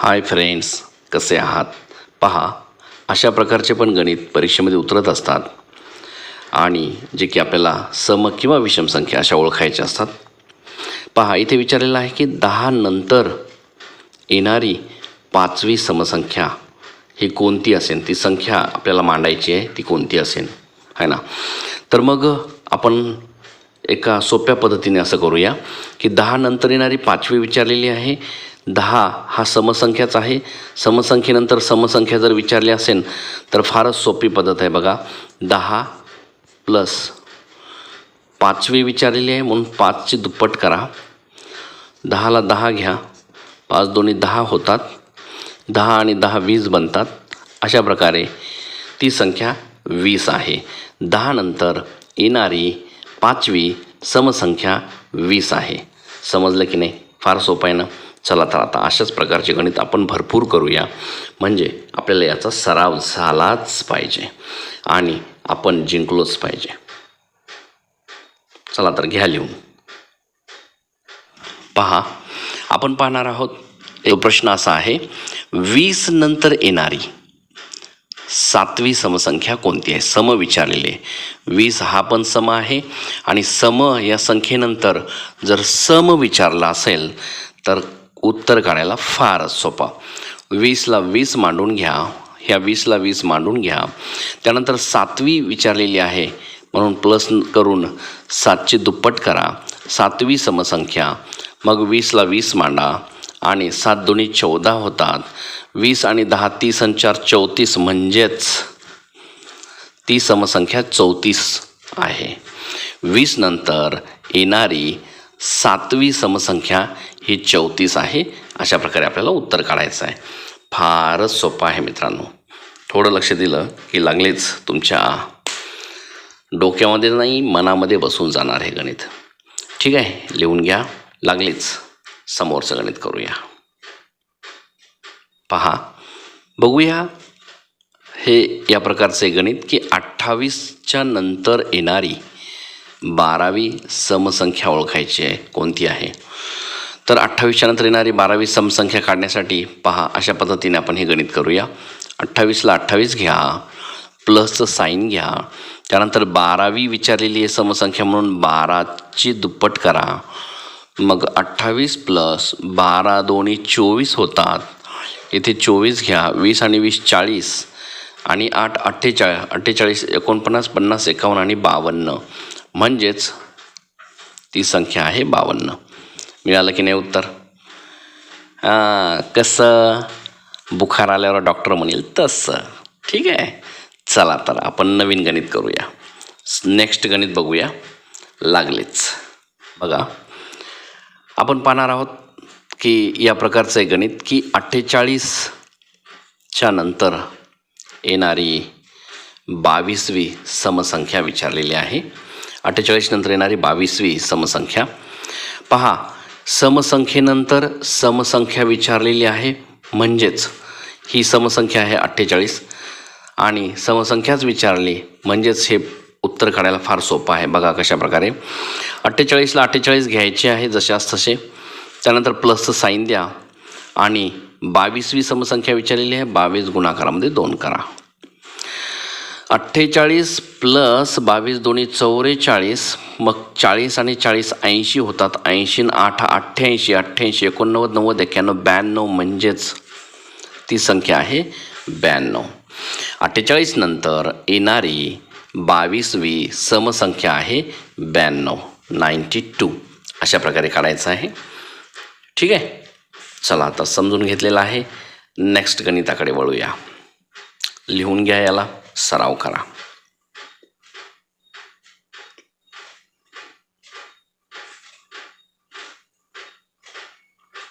Hi friends कसे आहात? पहा अशा प्रकारचे पण गणित परीक्षेमध्ये उतरत असतात. आणि जे की आपल्याला सम किंवा विषम संख्या अशा ओळखायच्या असतात. पहा इथे विचारलेलं आहे की दहा नंतर येणारी पाचवी समसंख्या ही कोणती असेल? ती संख्या आपल्याला मांडायची आहे ती कोणती असेल? है ना? तर मग आपण एका सोप्या पद्धतीने असं करूया की दहा नंतर येणारी पाचवी विचारलेली आहे दहा हा समसंख्याच आहे. समसंख्येनंतर समसंख्या जर विचारली असेल तर फारच सोपी पद्धत आहे बघा. दहा प्लस पाचवी विचारलेली आहे म्हणून पाचची दुप्पट करा. दहाला दहा घ्या. पाच दोन्ही दहा होतात. दहा आणि दहा वीस बनतात. अशा प्रकारे ती संख्या वीस आहे. दहानंतर येणारी पाचवी समसंख्या वीस आहे. समजलं की नाही? फार सोपं आहे ना? चला तर आता अशाच प्रकारचे गणित आपण भरपूर करूया. म्हणजे आपल्याला याचा सराव झालाच पाहिजे. आणि आपण जिंकलोच पाहिजे. चला तर घ्या लिहून. पहा आपण पाहणार आहोत एक प्रश्न असा आहे वीस नंतर येणारी सातवी समसंख्या कोणती आहे? सम विचारलेली. आहे वीस हा पण सम आहे आणि सम या संख्येनंतर जर सम विचारला असेल तर उत्तर काढायला फारच सोपा. वीसला वीस मांडून घ्या ह्या वीसला वीस मांडून घ्या. त्यानंतर सातवी विचारलेली आहे म्हणून प्लस करून सातची दुप्पट करा. सातवी समसंख्या मग वीसला वीस मांडा. आणि सात दोन्ही चौदा होतात. वीस आणि दहा तीस आणि चार चौतीस म्हणजेच ती समसंख्या चौतीस आहे. वीस नंतर येणारी सातवी समसंख्या ही चौतीस आहे. अशा प्रकारे आपल्याला उत्तर काढायचं आहे. फारच सोपं आहे मित्रांनो. थोडं लक्ष दिलं की लागलेच तुमच्या डोक्यामध्ये नाही मनामध्ये बसून जाणार हे गणित. ठीक आहे? लिहून घ्या. लागलेच. समोरचं गणित करूया. पहा. बघूया. हे या प्रकारचे गणित की अठ्ठावीसच्या नंतर येणारी बारावी समसंख्या ओळखायची आहे कोणती आहे? तर अठ्ठावीसच्या नंतर येणारी बारावी समसंख्या काढण्यासाठी पहा अशा पद्धतीने आपण हे गणित करूया. अठ्ठावीसला अठ्ठावीस घ्या प्लसचं साईन घ्या. त्यानंतर बारावी विचारलेली आहे समसंख्या म्हणून बाराची दुप्पट करा. मग अठ्ठावीस प्लस बारा दोन्ही चोवीस होतात. इथे चोवीस घ्या वीस आणि वीस चाळीस. आणि आठ अठ्ठेचाळीस अठ्ठेचाळीस एकोणपन्नास पन्नास एकावन्न आणि बावन्न. म्हणजेच ती संख्या आहे बावन्न. मिळालं की नाही उत्तर? कसं? बुखार आल्यावर डॉक्टर म्हणेल तसं. ठीक आहे? चला तर आपण नवीन गणित करूया. नेक्स्ट गणित बघूया. लागलेच. बघा. आपण पाहणार आहोत की या प्रकारचं आहे गणित की अठ्ठेचाळीसच्या नंतर येणारी बावीसवी समसंख्या विचारलेली आहे. अठ्ठेचाळीस नंतर येणारी बावीसवी समसंख्या. पहा समसंख्येनंतर समसंख्या विचारलेली आहे म्हणजेच ही समसंख्या आहे अठ्ठेचाळीस. आणि समसंख्याच विचारली म्हणजेच हे उत्तर काढायला फार सोपं आहे. बघा कशा प्रकारे अठ्ठेचाळीसला अठ्ठेचाळीस घ्यायचे आहे जशास तसे. त्यानंतर प्लसचं साईन द्या. आणि बावीसवी समसंख्या विचारलेली आहे बावीस गुणाकारामध्ये दोन करा. अठ्ठेचाळीस प्लस बावीस दोन्ही चौवेचाळीस मग चाळीस आणि चाळीस ऐंशी होतात. ऐंशी आठ अठ्ठ्याऐंशी अठ्ठ्याऐंशी एकोणनव्वद नव्वद एक्क्याण्णव ब्याण्णव म्हणजेच ती संख्या आहे ब्याण्णव. अठ्ठेचाळीस नंतर येणारी बावीसवी समसंख्या आहे ब्याण्णव नाईंटी टू. अशा प्रकारे काढायचं आहे. ठीक आहे? चला आता समजून घेतलेलं आहे. नेक्स्ट गणिताकडे वळूया. लिहून घ्या याला. सराव करा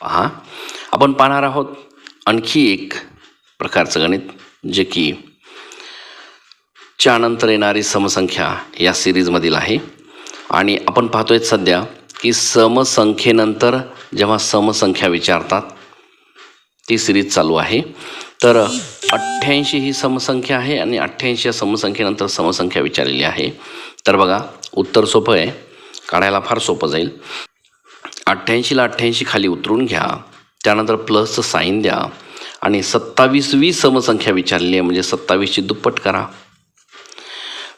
पहा आपण पाहणार आहोत आणखी एक प्रकारचं गणित जे की च्यानंतर येणारी समसंख्या या सिरीजमधील आहे. आणि आपण पाहतोय सध्या की समसंख्येनंतर जेव्हा समसंख्या विचारतात ती सिरीज चालू आहे. तर अठ्ठ्याऐंशी ही समसंख्या आहे आणि अठ्ठ्याऐंशी या समसंख्येनंतर समसंख्या विचारलेली आहे. तर बघा उत्तर सोपं आहे. काढायला फार सोपं जाईल. अठ्ठ्याऐंशीला अठ्ठ्याऐंशी खाली उतरून घ्या. त्यानंतर प्लसचं साईन द्या. आणि सत्तावीसवी समसंख्या विचारलेली आहे म्हणजे सत्तावीसची दुप्पट करा.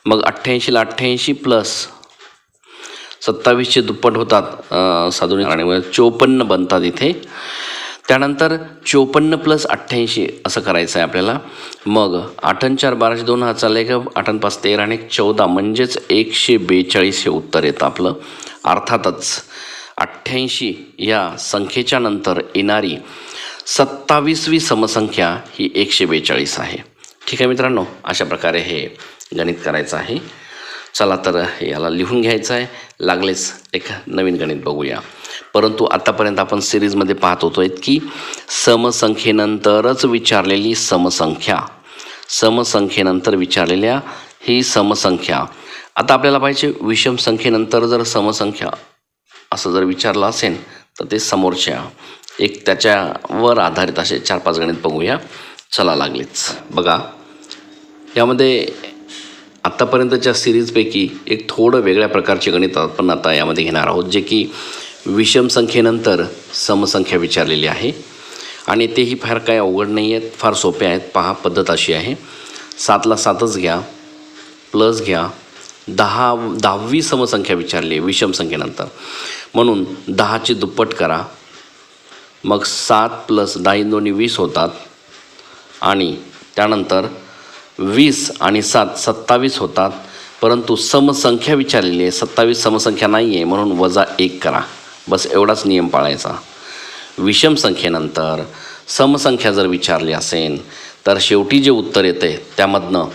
मग अठ्ठ्याऐंशीला अठ्ठ्याऐंशी प्लस सत्तावीसचे दुप्पट होतात साधून. आणि चोपन्न बनतात इथे. त्यानंतर चोपन्न प्लस अठ्ठ्याऐंशी असं करायचं आहे आपल्याला. मग आठन चार बाराशे दोन हा चालले का? आठन पाच तेरा आणि चौदा म्हणजेच एकशे बेचाळीस हे उत्तर येतं आपलं. अर्थातच अठ्ठ्याऐंशी या संख्येच्या नंतर येणारी सत्तावीसवी समसंख्या ही एकशे बेचाळीस आहे. ठीक आहे मित्रांनो अशा प्रकारे हे गणित करायचं आहे. चला तर याला लिहून घ्यायचं आहे. लागलेच एक नवीन गणित बघूया. परंतु आत्तापर्यंत आपण सिरीजमध्ये पाहत होतो की समसंख्येनंतरच विचारलेली समसंख्या. समसंख्येनंतर विचारलेल्या ही समसंख्या. आता आपल्याला पाहिजे विषम संख्येनंतर जर समसंख्या असं जर विचारलं असेल तर ते समोरच्या एक त्याच्यावर आधारित असे चार पाच गणित बघूया. चला लागलेच. बघा. यामध्ये आत्तापर्यंतच्या सिरीजपैकी एक थोडं वेगळ्या प्रकारचे गणित आपण आता यामध्ये घेणार आहोत जे की विषम संख्येनंतर समसंख्या विचारलेली आहे. आणि तेही फार काही अवघड नाही आहेत फार सोपे आहेत. पहा पद्धत अशी आहे. सातला सातच घ्या प्लस घ्या दहा दहावी समसंख्या विचारली आहे विषम संख्येनंतर. म्हणून दहाची दुप्पट करा. मग सात प्लस दहा दोन्ही वीस होतात. आणि त्यानंतर वीस आणि सात सत्तावीस होतात. परंतु समसंख्या विचारलेली आहे. सत्तावीस समसंख्या नाही आहे म्हणून वजा एक करा. बस एवढाच नियम पाळायचा. विषम संख्येनंतर समसंख्या जर विचारली असेल तर शेवटी जे उत्तर येते त्यामधनं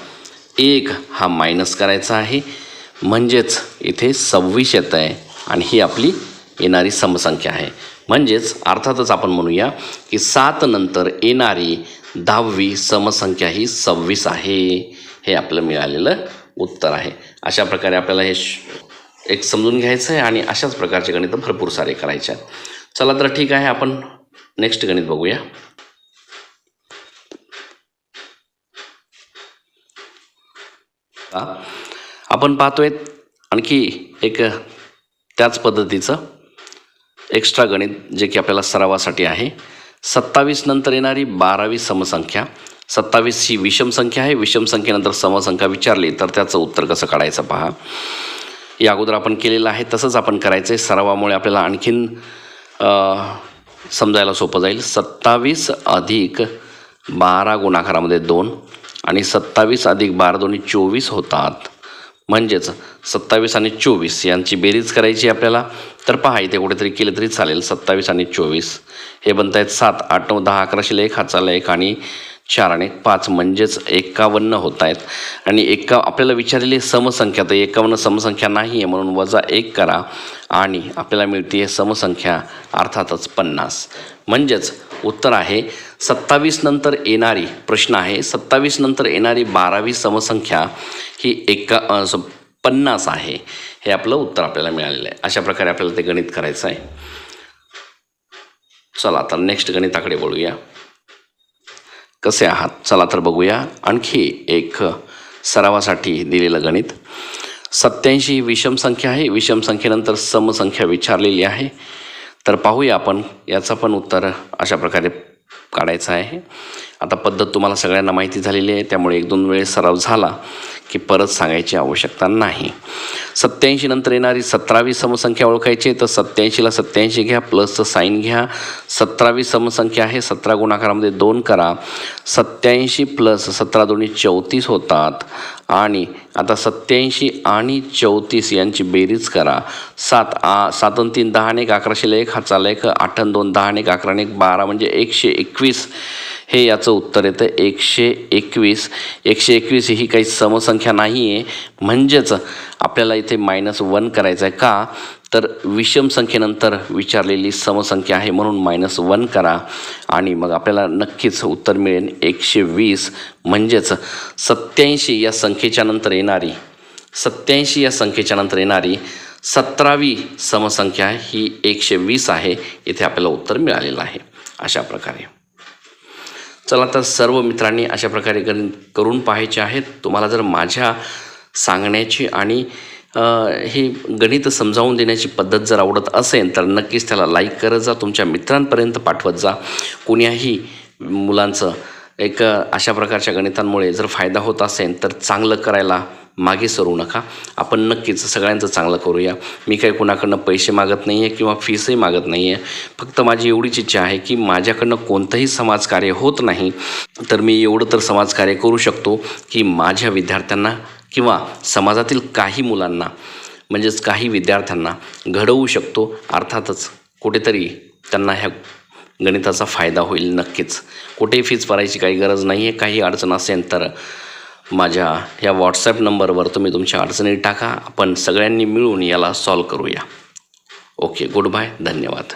एक हा मायनस करायचा आहे. म्हणजेच इथे सव्वीस येतं आहे आणि ही आपली येणारी समसंख्या आहे. म्हणजेच अर्थातच आपण म्हणूया की सात नंतर येणारी दहावी समसंख्या ही सव्वीस आहे. हे आपलं मिळालेलं उत्तर आहे. अशा प्रकारे आपल्याला हे श- एक समजून घ्यायचं आहे आणि अशाच प्रकारचे गणित भरपूर सारे करायचे आहेत. चला तर ठीक आहे आपण नेक्स्ट गणित बघूया. आपण पाहतोय आणखी एक त्याच पद्धतीचं एक्स्ट्रा गणित जे की आपल्याला सरावासाठी आहे. सत्तावीस नंतर येणारी बारावी समसंख्या. सत्तावीस ही विषम संख्या आहे. विषम संख्येनंतर समसंख्या विचारली तर त्याचं उत्तर कसं काढायचं पहा. या अगोदर आपण केलेलं आहे तसंच आपण करायचं आहे सरावामुळे आपल्याला आणखीन समजायला सोपं जाईल. सत्तावीस अधिक बारा गुणाकारामध्ये दोन आणि सत्तावीस अधिक बारा दोन्ही चोवीस होतात. म्हणजेच सत्तावीस आणि चोवीस यांची बेरीज करायची आपल्याला. तर पहा इथे कुठेतरी केलं तरी चालेल. सत्तावीस आणि चोवीस. हे बनत आहेत सात आठ नऊ दहा अकराशे एक हाचाला एक आणि चार आणि एक पाच म्हणजेच एकावन्न होत आहेत आणि एका आपल्याला विचारलेली समसंख्या तर एकावन्न समसंख्या नाही आहे म्हणून वजा एक करा. आणि आपल्याला मिळते आहे समसंख्या अर्थातच पन्नास. म्हणजेच उत्तर आहे सत्तावीस नंतर येणारी प्रश्न आहे. सत्तावीस नंतर येणारी बारावी समसंख्या ही एका स- पन्नास आहे. हे आपलं उत्तर आपल्याला मिळालेलं आहे. अशा प्रकारे आपल्याला ते गणित करायचं आहे. चला आता नेक्स्ट गणिताकडे बोलूया कसे आहात? चला तर बघूया. आणखी एक सरावासाठी दिलेलं गणित. सत्याऐंशी विषम संख्या आहे. विषम संख्येनंतर समसंख्या विचारलेली आहे. तर पाहूया आपण याचं पण उत्तर अशा प्रकारे काढायचं आहे. आता पद्धत तुम्हाला सगळ्यांना माहिती झालेली आहे त्यामुळे एक दोन वेळेस सराव झाला की परत सांगायची आवश्यकता नाही. सत्याऐंशी नंतर येणारी सतरावी समसंख्या ओळखायची आहे तर सत्याऐंशीला सत्याऐंशी घ्या प्लसचं साईन घ्या. सतरावी समसंख्या आहे सतरा गुणाकारामध्ये दोन करा. सत्याऐंशी प्लस सतरा दोन्ही चौतीस होतात. आणि आता सत्याऐंशी आणि चौतीस यांची बेरीज करा. सात आ सात अन् तीन दहा एक अकराशेला एक हा चालला एक आठ दोन दहा एक अकरा एक बारा म्हणजे एकशे एकवीस. हे याचं उत्तर येतं एकशे एकवीस. एकशे एकवीस ही काही समसंख्या नाही आहे म्हणजेच आपल्याला इथे मायनस वन करायचं आहे का? तर विषम संख्येनंतर विचारलेली समसंख्या आहे म्हणून मायनस वन करा. आणि मग आपल्याला नक्कीच उत्तर मिळेल एकशे वीस. म्हणजेच सत्याऐंशी या संख्येच्या नंतर येणारी सत्याऐंशी या संख्येच्या नंतर येणारी सतरावी समसंख्या ही एकशे वीस आहे. इथे आपल्याला उत्तर मिळालेलं आहे. अशा प्रकारे. चला तर सर्व मित्रांनी अशा प्रकारे गणित करून पाहायचे आहेत. तुम्हाला जर माझ्या सांगण्याची आणि हे गणित समजावून देण्याची पद्धत जर आवडत असेल तर नक्कीच त्याला लाईक करत जा. तुमच्या मित्रांपर्यंत पाठवत जा. कुण्याही मुलांचं एक अशा प्रकारच्या गणितांमुळे जर फायदा होत असेल तर चांगलं करायला मागे सरू नका. आपण नक्कीच सगळ्यांचं चांगलं करूया. मी काही कुणाकडनं पैसे मागत नाही आहे किंवा फीसही मागत नाही आहे फक्त माझी एवढीच इच्छा आहे की माझ्याकडनं कोणतंही समाजकार्य होत नाही तर मी एवढं तर समाजकार्य करू शकतो की माझ्या विद्यार्थ्यांना किंवा समाजातील काही मुलांना म्हणजेच काही विद्यार्थ्यांना घडवू शकतो. अर्थातच कुठेतरी त्यांना ह्या गणिताचा फायदा होईल नक्कीच. कुठेही फीज भरायची काही गरज नाही आहे काही अडचण असेल तर माझ्या या व्हॉट्सॲप नंबरवर तुम्ही तुमच्या अडचणी टाका. आपण सगळ्यांनी मिळून याला सॉल्व करूया. ओके गुड बाय धन्यवाद.